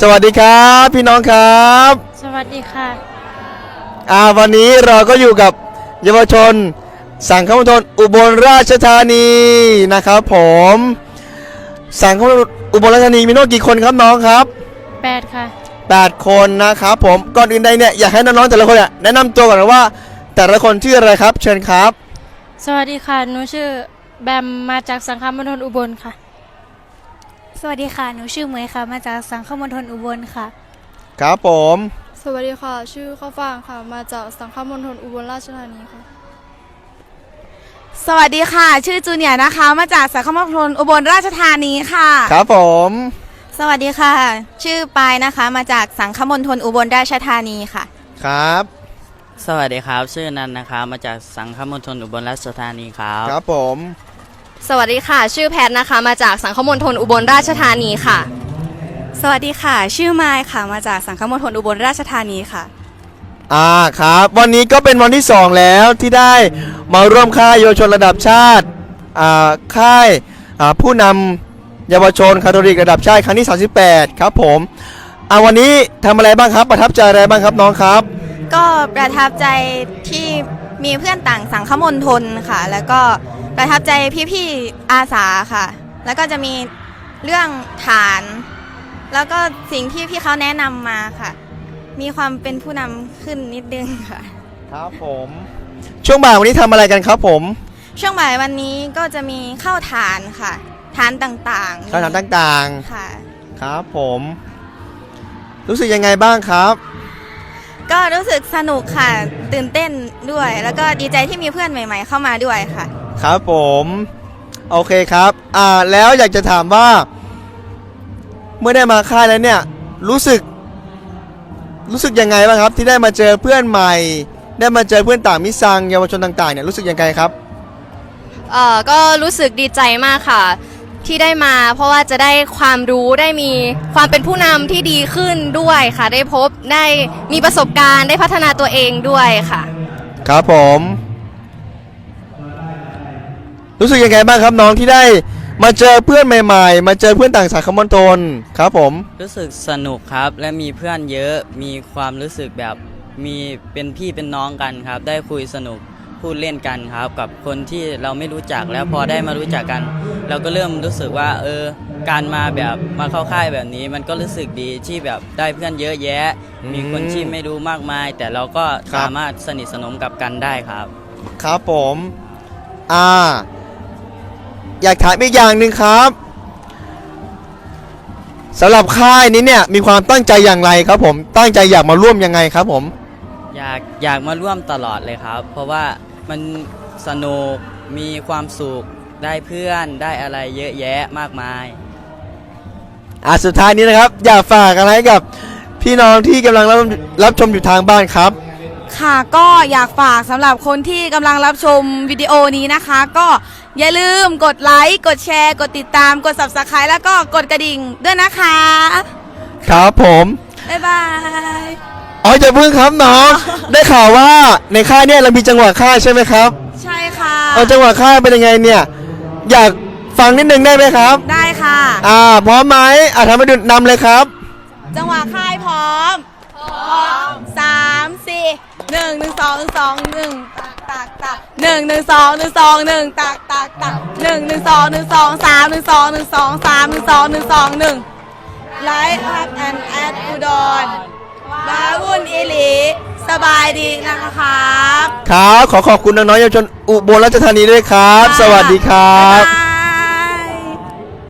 สวัสดีครับพี่น้องครับสวัสดีค่ะ อ่าวันนี้เราก็อยู่กับเยาวชน สังคมณฑลอุบลราชธานีนะครับผม สังคมณฑลอุบลราชธานีมีน้องกี่คนครับน้องครับ8ค่ะ8คนนะครับผมก่อนอื่นใดเนี่ยอยากให้น้องๆแต่ละคนเนี่ยแนะนำตัวก่อนนะว่า แต่ละคนชื่ออะไรครับ เชิญครับ สวัสดีค่ะ หนูชื่อแบมมาจากสังคมมณฑลอุบลค่ะ สวัสดีค่ะ หนูชื่อเหมยค่ะ มาจากสังคมณฑลอุบลค่ะ ครับผม สวัสดีค่ะ ชื่อข้าวฟ่างค่ะ มาจากสังคมมณฑลอุบลราชธานีค่ะ สวัสดีค่ะ ชื่อจูเนียร์นะคะ มาจากสังคมณฑลอุบลราชธานีค่ะ ครับผม สวัสดีค่ะ ชื่อปายนะคะ มาจากสังคมณฑลอุบลราชธานีค่ะ ครับ สวัสดีครับ ชื่อนันนะครับมาจากสังคมณฑลอุบลราชธานีครับ ครับผม สวัสดีค่ะ ชื่อแพทนะคะ มาจากสังคมมณฑลอุบลราชธานีค่ะ สวัสดีค่ะ ชื่อไมค์ค่ะ มาจากสังคมณฑลอุบลราชธานีค่ะ อ่าครับ วันนี้ก็เป็นวันที่ 2 แล้วที่ได้มาร่วมค่ายเยาวชนระดับชาติอ่าค่ายอ่าผู้นำเยาวชนคาทอลิกระดับชาติครั้งที่ 38 ครับผมอ่าวันนี้ทำอะไรบ้างครับประทับใจอะไรบ้างครับน้องครับ ก็ประทับใจที่มีเพื่อนต่างสังคมณฑลค่ะ แล้วก็ ประทับใจพี่ๆอาสาค่ะ แล้วก็จะมีเรื่องฐาน แล้วก็สิ่งที่พี่เขาแนะนำมาค่ะ มีความเป็นผู้นำขึ้นนิดนึงค่ะ ครับผม ช่วงบ่ายวันนี้ทำอะไรกันครับผม ช่วงบ่ายวันนี้ก็จะมีเข้าฐานค่ะ ฐานต่างๆการทำต่างค่ะ ๆ ครับผม รู้สึกยังไงบ้างครับ ก็รู้สึกสนุกค่ะ ตื่นเต้นด้วย แล้วก็ดีใจที่มีเพื่อนใหม่ ๆ เข้ามาด้วยค่ะ ครับผม โอเคครับ อ่าแล้วอยากจะถามว่า เมื่อได้มาค่ายแล้วเนี่ย รู้สึก รู้สึกยังไงบ้างครับ ที่ได้มาเจอเพื่อนใหม่ ได้มาเจอเพื่อนต่างมิตรสังเยาวชนต่างๆเนี่ยรู้สึกยังไงครับเอ่อก็รู้สึกดีใจมากค่ะ ที่ได้มา เพราะว่าจะได้ความรู้ได้มีความเป็นผู้นำที่ดีขึ้นด้วยค่ะ ได้พบได้มีประสบการณ์ได้พัฒนาตัวเองด้วยค่ะ ครับผม รู้สึกยังไงบ้างครับน้องที่ได้มาเจอเพื่อนใหม่ๆ มาเจอเพื่อนต่างสายคมณฑลครับผม รู้สึกสนุกครับและมีเพื่อนเยอะมีความรู้สึกแบบมีเป็นพี่เป็นน้องกันครับ ได้คุยสนุกพูดเล่นกันครับ กับคนที่เราไม่รู้จักแล้วพอได้มารู้จักกัน เราก็เริ่มรู้สึกว่า เออ การมาแบบมาเข้าค่ายแบบนี้ มันก็รู้สึกดีที่แบบได้เพื่อนเยอะแยะ มีคนที่ไม่รู้มากมาย แต่เราก็ครับ สามารถสนิทสนมกับกันได้ครับ ครับผม อ่า อยากถามอีกอย่างหนึ่งครับสำหรับค่ายนี้เนี่ยมีความตั้งใจอย่างไรครับผมตั้งใจอยากมาร่วมยังไงครับผมอยากอยากมาร่วมตลอดเลยครับ เพราะว่ามันสนุกมีความสุขได้เพื่อนได้อะไรเยอะแยะมากมาย อ่าสุดท้ายนี้นะครับ อยากฝากอะไรให้กับพี่น้องที่กำลังรับรับชมอยู่ทางบ้านครับ ค่ะก็อยากฝากสำหรับคนที่กำลังรับชมวิดีโอนี้นะคะ ก็ อย่าลืมกดไลค์กดแชร์ กดติดตามกด subscribe แล้วก็กดกระดิ่งด้วยนะคะ ครับผมบ๊ายบาย อ๋อจะเพิ่งครับน้อง ได้ข่าวว่าในค่ายเนี่ยเรามีจังหวะค่ายใช่ไหมครับใช่ค่ะ เอาจังหวะค่ายเป็นยังไงเนี่ย อยากฟังนิดนึงได้ไหมครับ ได้ค่ะ อ่าพร้อมไหมอ่าทำให้ดูนำเลยครับ จังหวะค่ายพร้อม พร้อมสามสี่หนึ่งหนึ่งสองหนึ่งสองหนึ่งตักตักตัก หนึ่งหนึ่งสองหนึ่งสองหนึ่งตักตักตักหนึ่งหนึ่งสองหนึ่งสองสามหนึ่งสองหนึ่งสองสามหนึ่งสองหนึ่งสองหนึ่งไลฟ์ฮักแอนแอดอุดรวาวุ่นอิลีสบายดีนะครับ ครับ ขอขอบคุณน้องๆเยาวชนอุบลราชธานีด้วยครับ สวัสดีครับ บ๊ายบาย